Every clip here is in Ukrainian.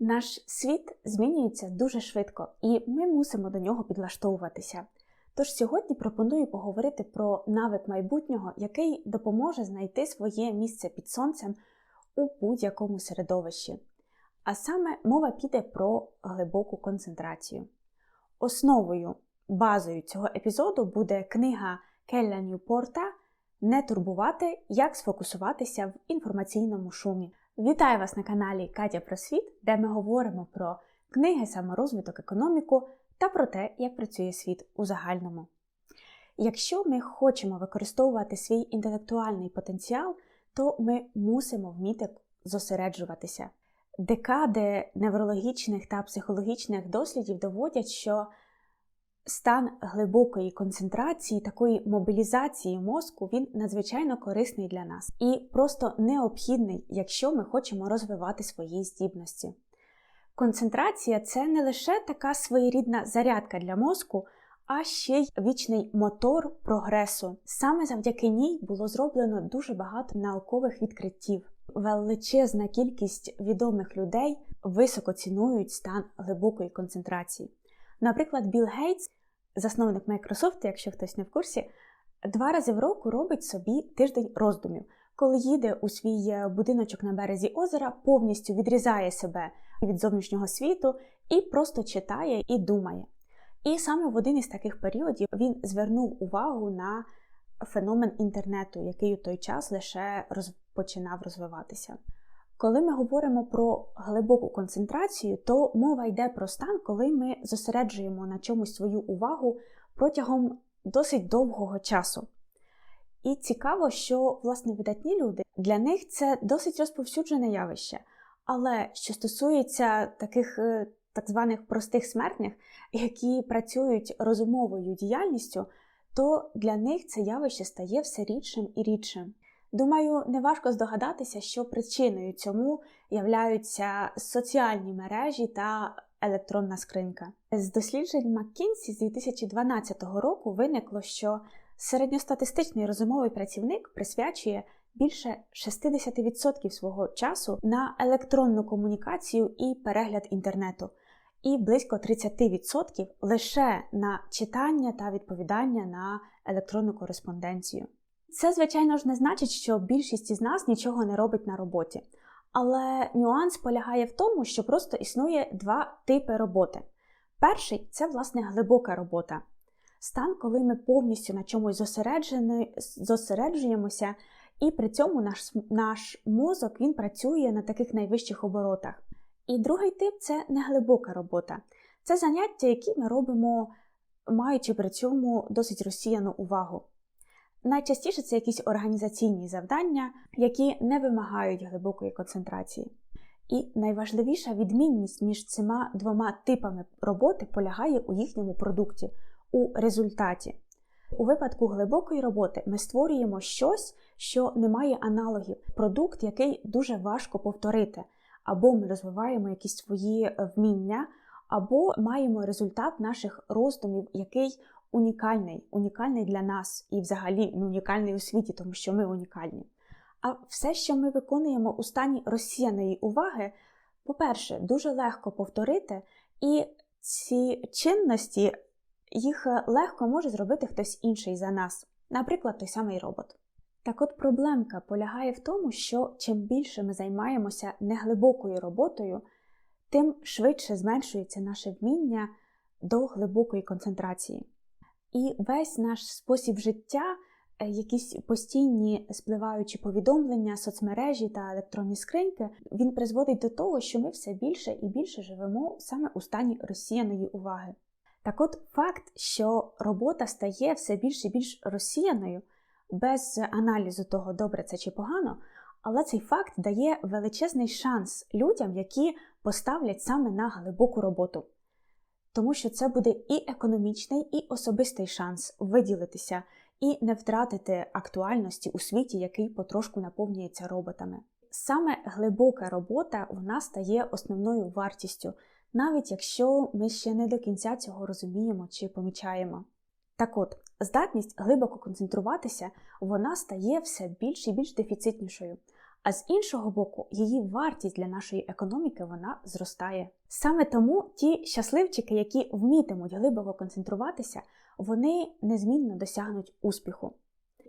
Наш світ змінюється дуже швидко, і ми мусимо до нього підлаштовуватися. Тож сьогодні пропоную поговорити про навик майбутнього, який допоможе знайти своє місце під сонцем у будь-якому середовищі. А саме мова піде про глибоку концентрацію. Основою, базою цього епізоду буде книга Келля Ньюпорта Не турбувати, як сфокусуватися в інформаційному шумі. Вітаю вас на каналі Катя Просвіт, де ми говоримо про книги, саморозвиток, економіку та про те, як працює світ у загальному. Якщо ми хочемо використовувати свій інтелектуальний потенціал, то ми мусимо вміти зосереджуватися. Декади неврологічних та психологічних дослідів доводять, що стан глибокої концентрації, такої мобілізації мозку, він надзвичайно корисний для нас і просто необхідний, якщо ми хочемо розвивати свої здібності. Концентрація це не лише така своєрідна зарядка для мозку, а ще й вічний мотор прогресу. Саме завдяки ній було зроблено дуже багато наукових відкриттів. Величезна кількість відомих людей високо цінують стан глибокої концентрації. Наприклад, Білл Гейтс, засновник Microsoft, якщо хтось не в курсі, два рази в року робить собі тиждень роздумів, коли їде у свій будиночок на березі озера, повністю відрізає себе від зовнішнього світу і просто читає і думає. І саме в один із таких періодів він звернув увагу на феномен інтернету, який у той час лише розпочинав розвиватися. Коли ми говоримо про глибоку концентрацію, то мова йде про стан, коли ми зосереджуємо на чомусь свою увагу протягом досить довгого часу. І цікаво, що власне видатні люди для них це досить розповсюджене явище. Але що стосується таких е, так званих простих смертних, які працюють розумовою діяльністю, то для них це явище стає все рідшим і рідшим. Думаю, неважко здогадатися, що причиною цьому являються соціальні мережі та електронна скринька. З досліджень Маккінсі з 2012 року виникло, що середньостатистичний розумовий працівник присвячує більше 60% свого часу на електронну комунікацію і перегляд інтернету, і близько 30% лише на читання та відповідання на електронну кореспонденцію. Це, звичайно ж, не значить, що більшість із нас нічого не робить на роботі. Але нюанс полягає в тому, що просто існує два типи роботи. Перший це, власне, глибока робота. Стан, коли ми повністю на чомусь зосереджуємося, і при цьому наш наш мозок він працює на таких найвищих оборотах. І другий тип це неглибока робота. Це заняття, які ми робимо, маючи при цьому досить розсіяну увагу. Найчастіше це якісь організаційні завдання, які не вимагають глибокої концентрації. І найважливіша відмінність між цими двома типами роботи полягає у їхньому продукті, у результаті. У випадку глибокої роботи ми створюємо щось, що не має аналогів, продукт, який дуже важко повторити, або ми розвиваємо якісь свої вміння, або маємо результат наших роздумів, який унікальний, унікальний для нас і взагалі ну, унікальний у світі, тому що ми унікальні. А все, що ми виконуємо у стані розсіяної уваги, по-перше, дуже легко повторити, і ці чинності їх легко може зробити хтось інший за нас, наприклад, той самий робот. Так от проблемка полягає в тому, що чим більше ми займаємося неглибокою роботою, тим швидше зменшується наше вміння до глибокої концентрації. І весь наш спосіб життя, е, якісь постійні спливаючі повідомлення, соцмережі та електронні скриньки, він призводить до того, що ми все більше і більше живемо саме у стані розсіяної уваги. Так от факт, що робота стає все більш і більш розсіяною, без аналізу того, добре це чи погано, але цей факт дає величезний шанс людям, які поставлять саме на глибоку роботу тому що це буде і економічний, і особистий шанс виділитися і не втратити актуальності у світі, який потрошку наповнюється роботами. Саме глибока робота вона стає основною вартістю, навіть якщо ми ще не до кінця цього розуміємо чи помічаємо. Так от, здатність глибоко концентруватися, вона стає все більш і більш дефіцитнішою. А з іншого боку, її вартість для нашої економіки вона зростає. Саме тому ті щасливчики, які вмітимуть глибоко концентруватися, вони незмінно досягнуть успіху.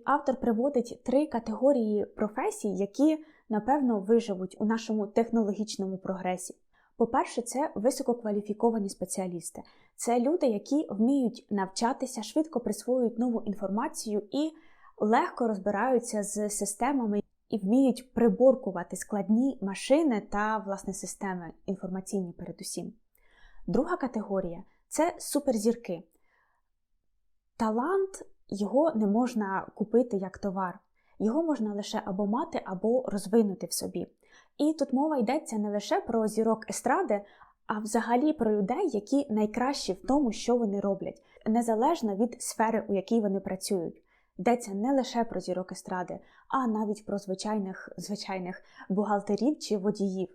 Автор приводить три категорії професій, які, напевно, виживуть у нашому технологічному прогресі. По-перше, це висококваліфіковані спеціалісти. Це люди, які вміють навчатися, швидко присвоюють нову інформацію і легко розбираються з системами і вміють приборкувати складні машини та власне системи інформаційні передусім. Друга категорія це суперзірки. Талант його не можна купити як товар, його можна лише або мати, або розвинути в собі. І тут мова йдеться не лише про зірок естради, а взагалі про людей, які найкращі в тому, що вони роблять, незалежно від сфери, у якій вони працюють. Йдеться не лише про зірок естради, а навіть про звичайних звичайних бухгалтерів чи водіїв.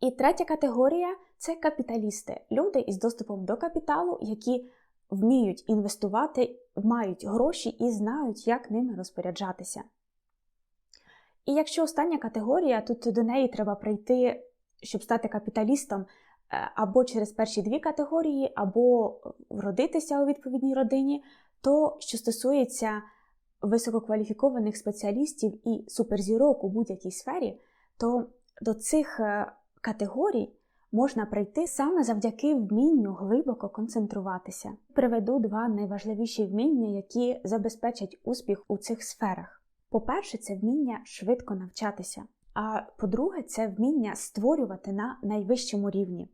І третя категорія це капіталісти, люди із доступом до капіталу, які вміють інвестувати, мають гроші і знають, як ними розпоряджатися. І якщо остання категорія, тут до неї треба прийти, щоб стати капіталістом, е, або через перші дві категорії, або родитися у відповідній родині, то що стосується висококваліфікованих спеціалістів і суперзірок у будь-якій сфері, то до цих е, категорій можна прийти саме завдяки вмінню глибоко концентруватися. Приведу два найважливіші вміння, які забезпечать успіх у цих сферах. По-перше, це вміння швидко навчатися. А по-друге, це вміння створювати на найвищому рівні.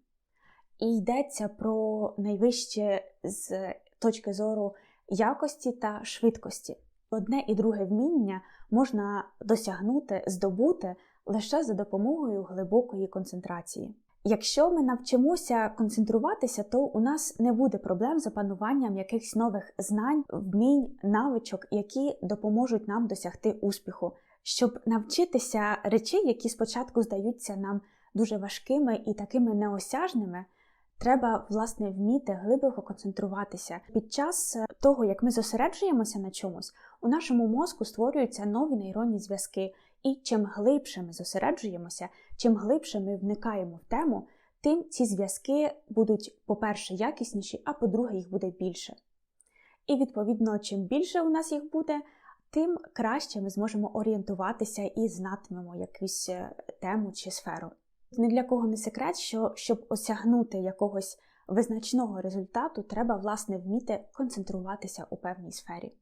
І йдеться про найвище з точки зору якості та швидкості. Одне і друге вміння можна досягнути, здобути лише за допомогою глибокої концентрації. Якщо ми навчимося концентруватися, то у нас не буде проблем з опануванням якихось нових знань, вмінь, навичок, які допоможуть нам досягти успіху, щоб навчитися речей, які спочатку здаються нам дуже важкими і такими неосяжними. Треба, власне, вміти глибоко концентруватися. Під час е, того, як ми зосереджуємося на чомусь, у нашому мозку створюються нові нейронні зв'язки, і чим глибше ми зосереджуємося, чим глибше ми вникаємо в тему, тим ці зв'язки будуть, по-перше, якісніші, а по-друге, їх буде більше. І, відповідно, чим більше у нас їх буде, тим краще ми зможемо орієнтуватися і знатимемо якусь е, тему чи сферу. Ні для кого не секрет, що щоб осягнути якогось визначного результату, треба, власне, вміти концентруватися у певній сфері.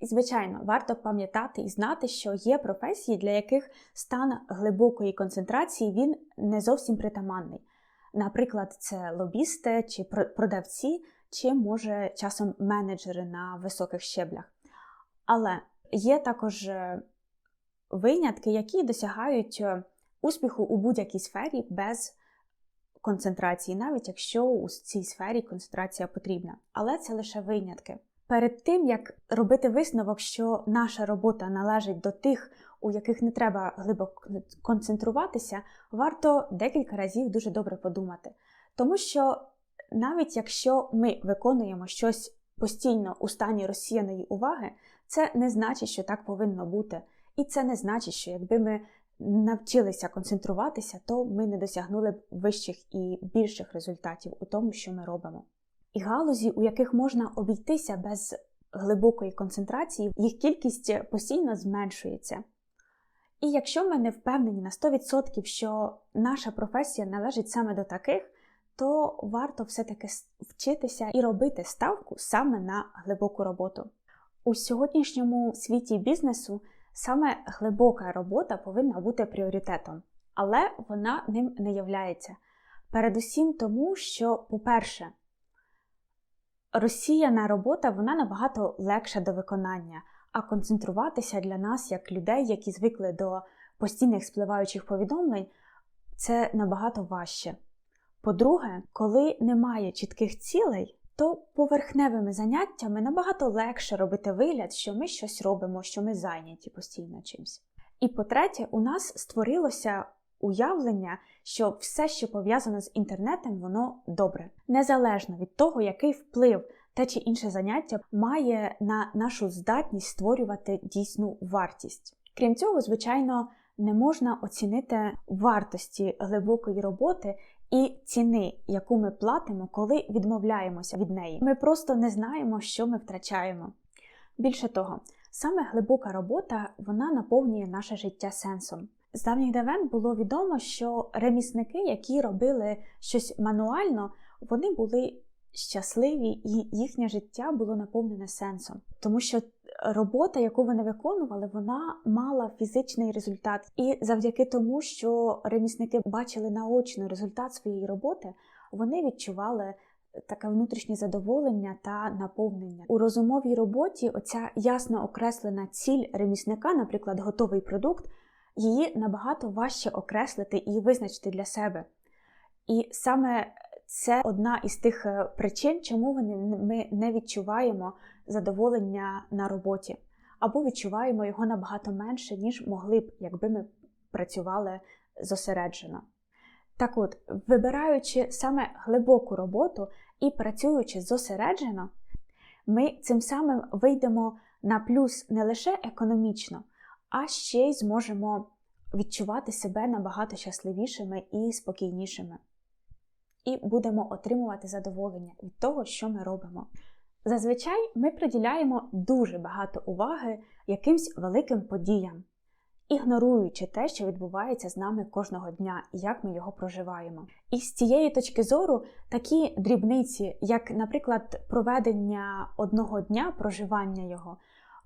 І, звичайно, варто пам'ятати і знати, що є професії, для яких стан глибокої концентрації він не зовсім притаманний. Наприклад, це лобісти чи продавці, чи, може, часом менеджери на високих щеблях. Але є також е, винятки, які досягають е, успіху у будь-якій сфері без концентрації, навіть якщо у цій сфері концентрація потрібна. Але це лише винятки. Перед тим як робити висновок, що наша робота належить до тих, у яких не треба глибоко концентруватися, варто декілька разів дуже добре подумати. Тому що навіть якщо ми виконуємо щось постійно у стані розсіяної уваги, це не значить, що так повинно бути. І це не значить, що якби ми навчилися концентруватися, то ми не досягнули б вищих і більших результатів у тому, що ми робимо. І галузі, у яких можна обійтися без глибокої концентрації, їх кількість постійно зменшується. І якщо ми не впевнені на 100%, що наша професія належить саме до таких, то варто все-таки вчитися і робити ставку саме на глибоку роботу. У сьогоднішньому світі бізнесу Саме глибока робота повинна бути пріоритетом, але вона ним не являється. Передусім тому, що, по-перше, розсіяна робота вона набагато легша до виконання, а концентруватися для нас, як людей, які звикли до постійних спливаючих повідомлень, це набагато важче. По-друге, коли немає чітких цілей, то поверхневими заняттями набагато легше робити вигляд, що ми щось робимо, що ми зайняті постійно чимось. І по-третє, у нас створилося уявлення, що все, що пов'язано з інтернетом, воно добре, незалежно від того, який вплив те чи інше заняття має на нашу здатність створювати дійсну вартість. Крім цього, звичайно, не можна оцінити вартості глибокої роботи і ціни, яку ми платимо, коли відмовляємося від неї. Ми просто не знаємо, що ми втрачаємо. Більше того, саме глибока робота вона наповнює наше життя сенсом. З давніх давен було відомо, що ремісники, які робили щось мануально, вони були щасливі і їхнє життя було наповнене сенсом, тому що робота, яку вони виконували, вона мала фізичний результат. І завдяки тому, що ремісники бачили наочно результат своєї роботи, вони відчували. Таке внутрішнє задоволення та наповнення у розумовій роботі. Оця ясно окреслена ціль ремісника, наприклад, готовий продукт, її набагато важче окреслити і визначити для себе. І саме це одна із тих е, причин, чому ми не відчуваємо задоволення на роботі, або відчуваємо його набагато менше, ніж могли б, якби ми працювали зосереджено. Так от, вибираючи саме глибоку роботу і працюючи зосереджено, ми цим самим вийдемо на плюс не лише економічно, а ще й зможемо відчувати себе набагато щасливішими і спокійнішими. І будемо отримувати задоволення від того, що ми робимо. Зазвичай ми приділяємо дуже багато уваги якимсь великим подіям, ігноруючи те, що відбувається з нами кожного дня і як ми його проживаємо. І з цієї точки зору такі дрібниці, як, наприклад, проведення одного дня, проживання його,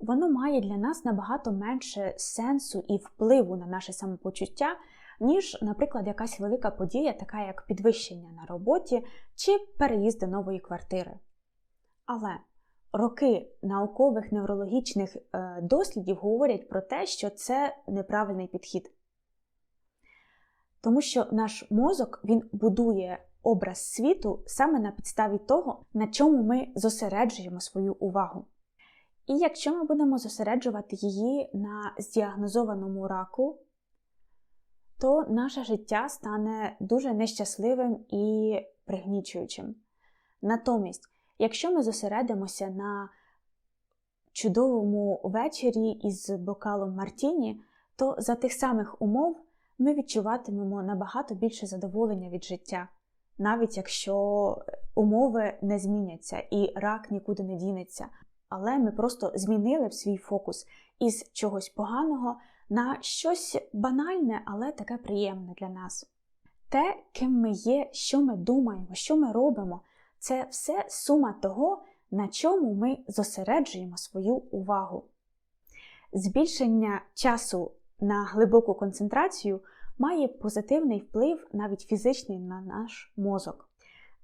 воно має для нас набагато менше сенсу і впливу на наше самопочуття, ніж, наприклад, якась велика подія, така як підвищення на роботі чи переїзд до нової квартири. Але роки наукових неврологічних е, дослідів говорять про те, що це неправильний підхід. Тому що наш мозок він будує образ світу саме на підставі того, на чому ми зосереджуємо свою увагу. І якщо ми будемо зосереджувати її на здіагнозованому раку, то наше життя стане дуже нещасливим і пригнічуючим. Натомість, якщо ми зосередимося на чудовому вечорі із бокалом Мартіні, то за тих самих умов ми відчуватимемо набагато більше задоволення від життя, навіть якщо умови не зміняться і рак нікуди не дінеться. Але ми просто змінили б свій фокус із чогось поганого на щось банальне, але таке приємне для нас. Те, ким ми є, що ми думаємо, що ми робимо, це все сума того, на чому ми зосереджуємо свою увагу. Збільшення часу на глибоку концентрацію має позитивний вплив навіть фізичний на наш мозок.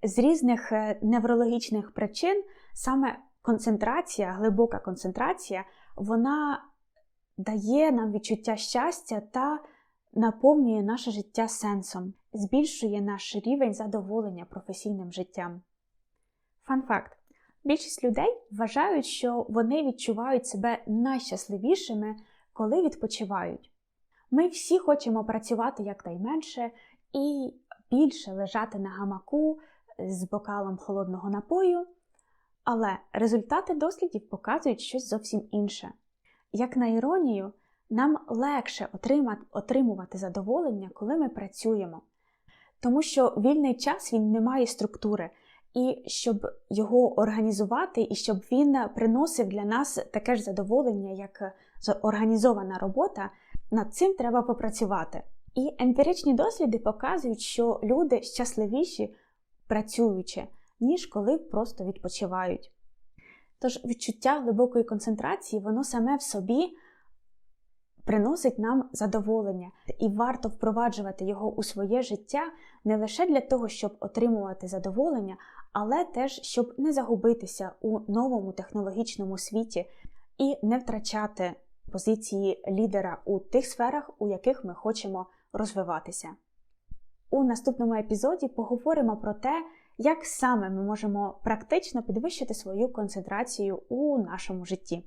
З різних е, неврологічних причин саме концентрація, глибока концентрація, вона дає нам відчуття щастя та наповнює наше життя сенсом, збільшує наш рівень задоволення професійним життям. Фан факт: більшість людей вважають, що вони відчувають себе найщасливішими, коли відпочивають. Ми всі хочемо працювати якнайменше і більше лежати на гамаку з бокалом холодного напою, але результати дослідів показують щось зовсім інше. Як на іронію, нам легше отримувати задоволення, коли ми працюємо, тому що вільний час він не має структури, і щоб його організувати, і щоб він приносив для нас таке ж задоволення, як організована робота, над цим треба попрацювати. І емпіричні досліди показують, що люди щасливіші працюючи, ніж коли просто відпочивають. Тож відчуття глибокої концентрації, воно саме в собі приносить нам задоволення, і варто впроваджувати його у своє життя не лише для того, щоб отримувати задоволення, але теж щоб не загубитися у новому технологічному світі і не втрачати позиції лідера у тих сферах, у яких ми хочемо розвиватися. У наступному епізоді поговоримо про те, як саме ми можемо практично підвищити свою концентрацію у нашому житті.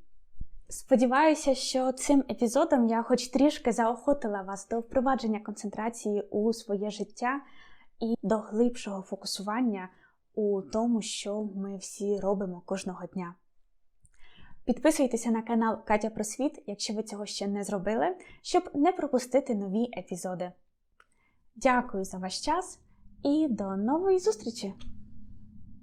Сподіваюся, що цим епізодом я хоч трішки заохотила вас до впровадження концентрації у своє життя і до глибшого фокусування у тому, що ми всі робимо кожного дня. Підписуйтеся на канал Катя Просвіт, якщо ви цього ще не зробили, щоб не пропустити нові епізоди. Дякую за ваш час і до нової зустрічі!